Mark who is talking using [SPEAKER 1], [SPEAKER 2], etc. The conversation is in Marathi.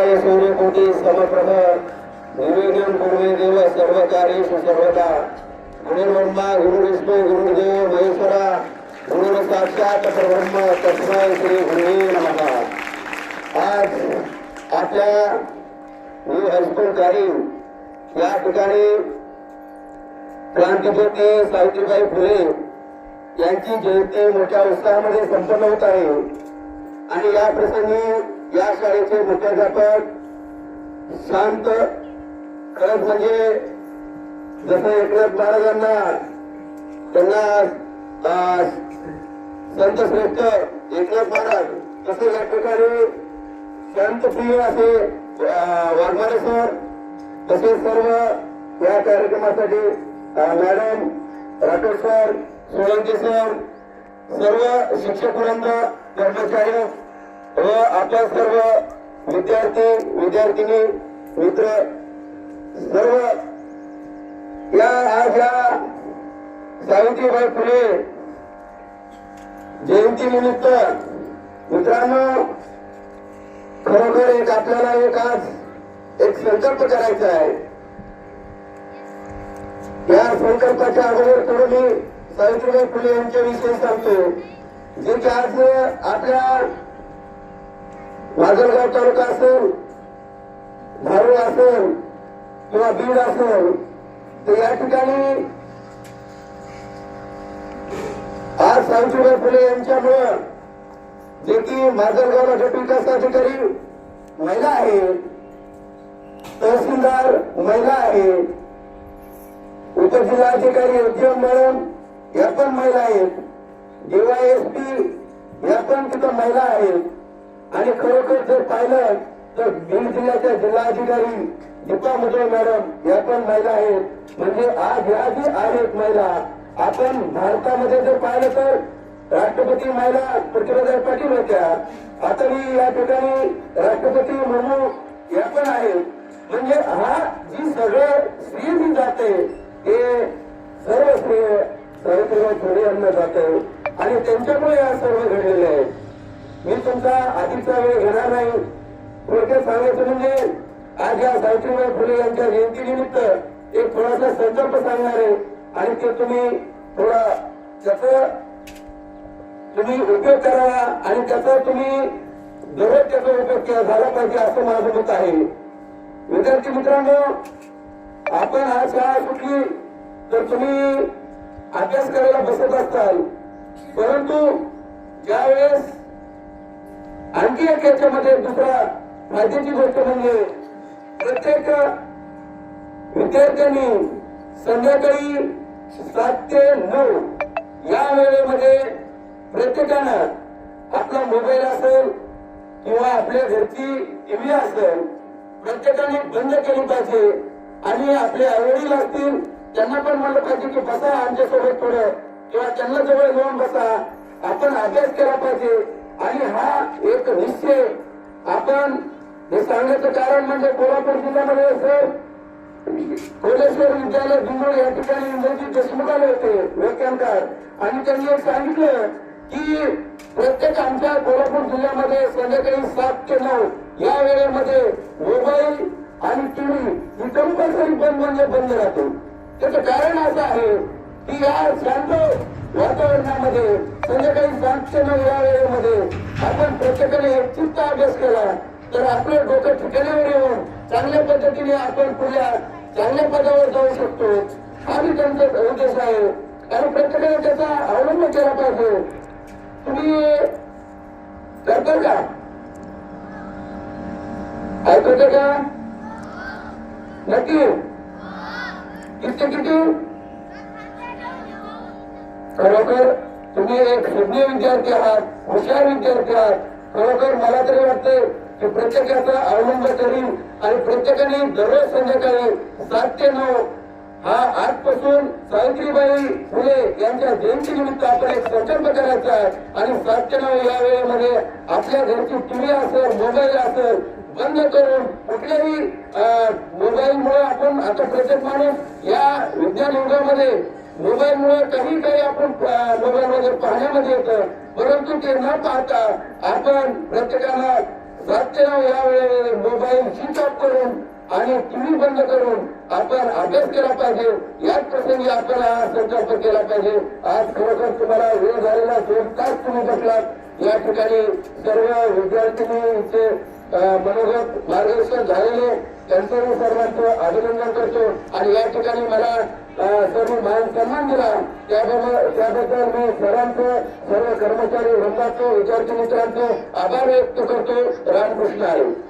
[SPEAKER 1] सूर्यकोटी समप्रभ निर्विघ्नं कुर्मे देव सर्वकार्येषु सर्वदा. गुरुर्ब्रह्मा गुरुविष्णू गुरुदेव महेश्वरा गुरुर साक्षात परब्रह्म तस्मै श्री गुरुवे नमः. आज आपल्या मी हायस्कूल कारी या ठिकाणी क्रांतीज्योती सावित्रीबाई फुले यांची जयंती मोठ्या उत्साहामध्ये संपन्न होत आहे. आणि या प्रसंगी या शाळेचे मुख्याध्यापक शांत खरंच म्हणजे जसं एकनाथ महाराजांना त्यांना संत श्रेष्ठ एकनाथ महाराज तसे या ठिकाणी शांतप्रिय असे वाघमारे सर तसेच सर्व या कार्यक्रमासाठी madam Rathod sir Solanke sir सर्व शिक्षक वृंद कर्मचारी व आपण सर्व विद्यार्थी विद्यार्थिनी मित्र सर्व या आज या सावित्रीबाई फुले जयंती निमित्त मित्रांनो खरोखर एक आपल्याला एक आज एक संकल्प करायचा आहे. या संकल्पाच्या अगोदर थोडं मी सावित्रीबाई फुले यांच्याविषयी सांगतो जे की आज आपल्या माजलगाव तालुका असेल धारूळ असेल किंवा बीड असेल तर या ठिकाणी आज सावित्रीबाई फुले यांच्यामुळं जे की माजलगावला गट विकास अधिकारी महिला आहे तहसीलदार महिला आहेत उपजिल्हाधिकारी उद्यम मॅडम या पण महिला आहेत डीवायएसपी या पण तिथं महिला आहेत. आणि खरोखर जर पाहिलं तर बीड जिल्ह्याच्या जिल्हाधिकारी दीपा मुजळे मॅडम या पण महिला आहेत. म्हणजे आज या जी आहेत महिला आपण भारतामध्ये जर पाहिलं तर राष्ट्रपती महिला पृथ्वीराजा पाटील होत्या. आता मी या ठिकाणी राष्ट्रपती मुर्मू या पण आहेत. म्हणजे हा जी सगळं स्त्री जी जाते हे सर्व स्त्री सावित्रीबाई फुले यांना जाते. आणि त्यांच्यामुळे या सर्व घडलेले मी तुमचा अधिकचा वेळ घेणार नाही. थोडक्यात सांगायचं म्हणजे आज या सावित्रीबाई फुले यांच्या जयंतीनिमित्त एक थोडासा संकल्प सांगणार आहे. आणि ते तुम्ही थोडा त्याचा तुम्ही उपयोग करावा आणि त्याचा तुम्ही दररोज त्याचा उपयोग केला झाला पाहिजे असं माझं मत आहे. विद्यार्थी मित्रांनो आपण आज शाळा सुटली तर तुम्ही अभ्यास करायला बसत असताल. परंतु ज्या वेळेस आणखी एक याच्यामध्ये दुसरा फायद्याची गोष्ट म्हणजे प्रत्येक विद्यार्थ्यांनी संध्याकाळी सात ते नऊ या वेळेमध्ये प्रत्येकानं आपला मोबाईल असेल किंवा आपल्या घरची टीव्ही असेल प्रत्येकाने बंद केली पाहिजे आणि आपले आवडील असतील त्यांना पण म्हणलं पाहिजे की बसा आमच्यासोबत थोडं किंवा त्यांना जवळ घेऊन बसा. आपण अभ्यास केला पाहिजे. आणि हा एक निश्चय आपण हे सांगण्याचं कारण म्हणजे कोल्हापूर जिल्ह्यामध्ये असेल कोलेश्वर विद्यालय बिंदोड या ठिकाणी इंद्रजी देशमुख आले होते व्याख्यानकार. आणि त्यांनी एक सांगितलं की प्रत्येक आमच्या कोल्हापूर जिल्ह्यामध्ये संध्याकाळी सात ते नऊ या वेळेमध्ये मोबाईल आणि टीव्ही ही कंपल्सरी बंद म्हणजे बंद राहतो. त्याचं कारण असं आहे की या शांत वातावरणामध्ये संध्याकाळी सात नऊ या वेळेमध्ये आपण प्रत्येकाने एक अभ्यास केला. तर आपलं डोकं ठिकाणावर येऊन चांगल्या पद्धतीने आपण पुढल्या चांगल्या पदावर जाऊ शकतो. आणि त्यांचा उद्देश आहे. आणि प्रत्येकाने त्याचा अवलंब केला पाहिजे. तुम्ही करता का? ऐकवते का? नक्की? किती किती? खरोखर तुम्ही एक सुज्ञ विद्यार्थी आहात हुशार विद्यार्थी आहात. खरोखर मला तरी वाटतंय की प्रत्येकाचा अवलंब करीन आणि प्रत्येकाने दररोज संध्याकाळी सात ते नऊ हा आजपासून सावित्रीबाई फुले यांच्या जयंती निमित्त आपण एक संकल्प करायचा आहे. आणि सात ते नऊ या वेळेमध्ये आपल्या घरची टीव्ही असेल मोबाईल असेल बंद करून कुठल्याही मोबाईलमुळे आपण आता प्रत्येक माणूस या विज्ञान युगामध्ये मोबाईलमुळे काही काही आपण मोबाईलमध्ये पाहण्यामध्ये येतं. परंतु ते न पाहता आपण प्रत्येकाला रात्र ते मोबाईल या ऑफ करून आणि टीव्ही बंद करून आपण अभ्यास केला पाहिजे. याच प्रसंगी आपण हा संकल्प केला पाहिजे. आज खरोखर तुम्हाला वेळ झालेला दोन तास तुम्ही बसलात. या ठिकाणी सर्व विद्यार्थिनीचे मनोगत मार्गदर्शन झालेले त्यांचं मी सर्वांचं अभिनंदन करतो. आणि या ठिकाणी मला सर्व मान सन्मान दिला त्याबद्दल मी सर्वांचं सर्व कर्मचारी वृंदाचं विद्यार्थी मित्रांचं आभार व्यक्त करतो. रामकृष्ण आहे.